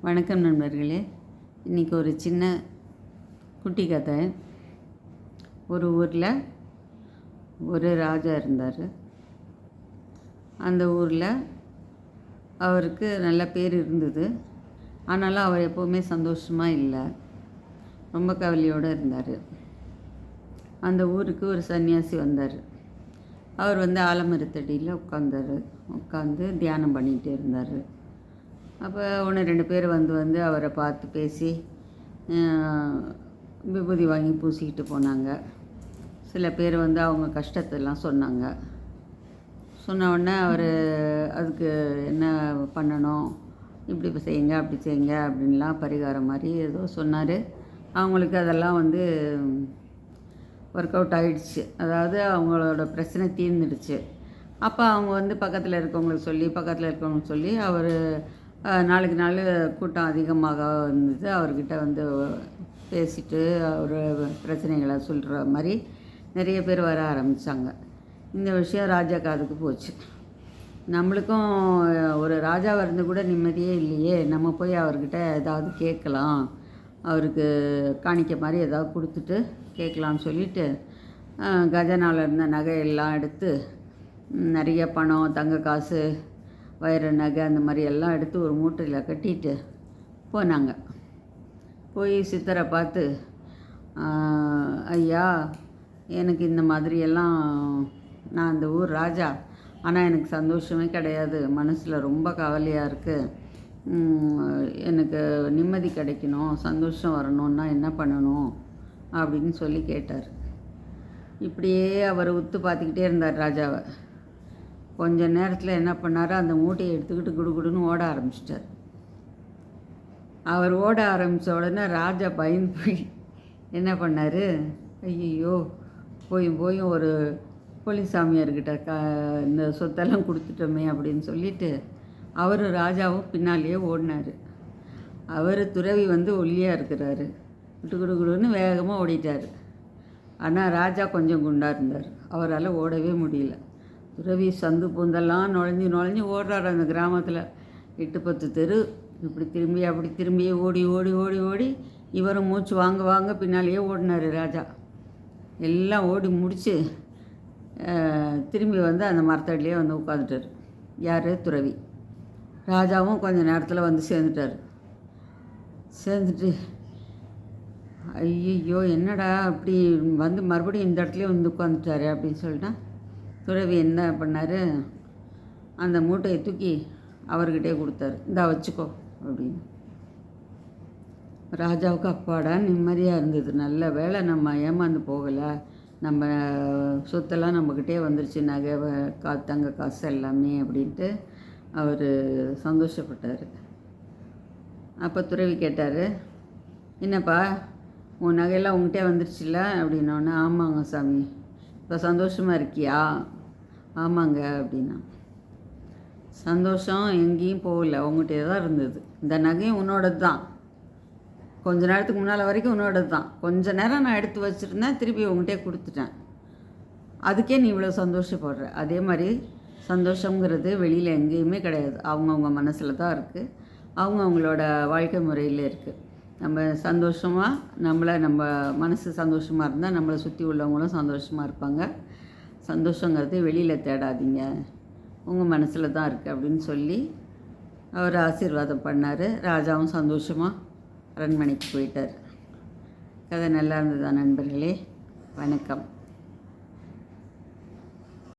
வணக்கம் நண்பர்களே. இன்றைக்கி ஒரு சின்ன குட்டி கதை. ஒரு ஊரில் ஒரு ராஜா இருந்தார். அந்த ஊரில் அவருக்கு நல்ல பேர் இருந்தது. ஆனாலும் அவர் எப்போவுமே சந்தோஷமாக இல்லை. ரொம்ப கவலையோடு இருந்தார். அந்த ஊருக்கு ஒரு சன்னியாசி வந்தார். அவர் வந்து ஆலமரத்தடியில் உட்காந்தார் உட்காந்து தியானம் பண்ணிகிட்டே இருந்தார். அப்போ ஒன்று ரெண்டு பேர் வந்து வந்து அவரை பார்த்து பேசி விபூதி வாங்கி பூசிக்கிட்டு போனாங்க. சில பேர் வந்து அவங்க கஷ்டத்தெல்லாம் சொன்னாங்க. சொன்ன உடனே அவர் அதுக்கு என்ன பண்ணணும் இப்படி செய்யுங்க அப்படி செய்யுங்க அப்படின்லாம் பரிகாரம் மாதிரி ஏதோ சொன்னார். அவங்களுக்கு அதெல்லாம் வந்து ஒர்க் அவுட் ஆகிடுச்சு அதாவது அவங்களோட பிரச்சனை தீர்ந்துடுச்சு. அப்போ அவங்க வந்து பக்கத்தில் இருக்கவங்களுக்கு சொல்லி பக்கத்தில் இருக்கவங்களுக்கு சொல்லி அவர் நாளுக்கு நாள் கூட்டம் அதிகமாக இருந்தது. அவர்கிட்ட வந்து பேசிட்டு அவர் பிரச்சனைகளை சொல்கிற மாதிரி நிறைய பேர் வர ஆரம்பித்தாங்க இந்த விஷயம் ராஜா காதுக்கு போச்சு. நம்மளுக்கும் ஒரு ராஜாவாக இருந்து கூட நிம்மதியே இல்லையே. நம்ம போய் அவர்கிட்ட ஏதாவது கேட்கலாம். அவருக்கு காணிக்க மாதிரி ஏதாவது கொடுத்துட்டு கேட்கலான்னு சொல்லிட்டு கஜனாவில் இருந்த நகையெல்லாம் எடுத்து நிறைய பணம் தங்க காசு வைர நகை அந்த மாதிரி எல்லாம் எடுத்து ஒரு மூட்டையில் கட்டிட்டு போனாங்க. போய் சித்தரை பார்த்து ஐயா எனக்கு இந்த மாதிரியெல்லாம் நான் அந்த ஊர் ராஜா. ஆனால் எனக்கு சந்தோஷமே கிடையாது. மனசில் ரொம்ப கவலையாக இருக்குது எனக்கு நிம்மதி கிடைக்கணும். சந்தோஷம் வரணும்னா என்ன பண்ணணும்? அப்படின்னு சொல்லி கேட்டார். இப்படியே அவர் உத்து பார்த்துக்கிட்டே இருந்தார் ராஜாவை. கொஞ்ச நேரத்தில் என்ன பண்ணார்? அந்த மூட்டையை எடுத்துக்கிட்டு குடுகுடுன்னு ஓட ஆரம்பிச்சிட்டார். அவர் ஓட ஆரம்பித்த உடனே ராஜா பயந்து போய் என்ன பண்ணார்? ஐயோ போய் போய் ஒரு போலீசாமியார்கிட்ட க இந்த சொத்தெல்லாம் கொடுத்துட்டோமே அப்படின்னு சொல்லிட்டு அவர் ராஜாவும் பின்னாலேயே ஓடினார். அவர் துறவி வந்து ஒல்லியாக இருக்கிறாரு. விட்டு குடு குடுன்னு வேகமாக ஓடிட்டார். ஆனால் ராஜா கொஞ்சம் குண்டாக இருந்தார். அவரால் ஓடவே முடியல. துறவி சந்து பூந்தெல்லாம் நுழைஞ்சு நுழைஞ்சு ஓடுறாரு அந்த கிராமத்தில். எட்டு பத்து தெரு இப்படி திரும்பி அப்படி திரும்பி ஓடி ஓடி ஓடி ஓடி இவரும் மூச்சு வாங்க வாங்க பின்னாலேயே ஓடினார் ராஜா. எல்லாம் ஓடி முடித்து திரும்பி வந்து அந்த மரத்தடியிலே வந்து உட்காந்துட்டார் யார்? துறவி. ராஜாவும் கொஞ்ச நேரத்தில் வந்து சேர்ந்துட்டார். சேர்ந்துட்டு ஐயோ என்னடா அப்படி வந்து மறுபடியும் இந்த இடத்துலேயே வந்து உட்காந்துட்டாரு அப்படின்னு சொல்லிட்டா துறவி என்ன பண்ணார்? அந்த மூட்டையை தூக்கி அவர்கிட்டே கொடுத்தாரு. இந்தா வச்சுக்கோ அப்படின்னு. ராஜாவுக்கு அப்பாடா நிம்மதியாக இருந்தது. நல்ல வேலை நம்ம ஏமாந்து போகலை. நம்ம சொத்தெல்லாம் நம்மக்கிட்டே வந்துருச்சு. நகை கா தங்க காசு எல்லாமே அப்படின்ட்டு அவர் சந்தோஷப்பட்டார். அப்போ துறவி கேட்டார் என்னப்பா உன் நகையெல்லாம் உங்ககிட்டே வந்துருச்சுல்ல அப்படின்னோடனே ஆமாங்க சாமி. இப்போ சந்தோஷமாக இருக்கியா? ஆமாங்க அப்படின்னா. சந்தோஷம் எங்கேயும் போகல. உங்ககிட்டே தான் இருந்தது. இந்த நகையும் உன்னோடது தான் கொஞ்ச நேரத்துக்கு முன்னால் வரைக்கும் உன்னோடது தான் கொஞ்ச நேரம் நான் எடுத்து வச்சுருந்தேன் திருப்பி உங்கள்கிட்டே கொடுத்துட்டேன். அதுக்கே நீ இவ்வளோ சந்தோஷப்படுற. அதே மாதிரி சந்தோஷங்கிறது வெளியில் எங்கேயுமே கிடையாது. அவங்கவுங்க மனசில் தான் இருக்குது அவங்கவுங்களோட வாழ்க்கை முறையில் இருக்குது நம்ம சந்தோஷமாக நம்மளை நம்ம மனசு சந்தோஷமாக இருந்தால் நம்மளை சுற்றி உள்ளவங்களும் சந்தோஷமாக இருப்பாங்க. சந்தோஷங்கிறது வெளியில் தேடாதீங்க. உங்கள் மனசில் தான் இருக்குது அப்படின்னு சொல்லி அவர் ஆசீர்வாதம் பண்ணார். ராஜாவும் சந்தோஷமாக அரண்மனைக்கு போயிட்டார். கதை நல்லா இருந்ததா நண்பர்களே? வணக்கம்.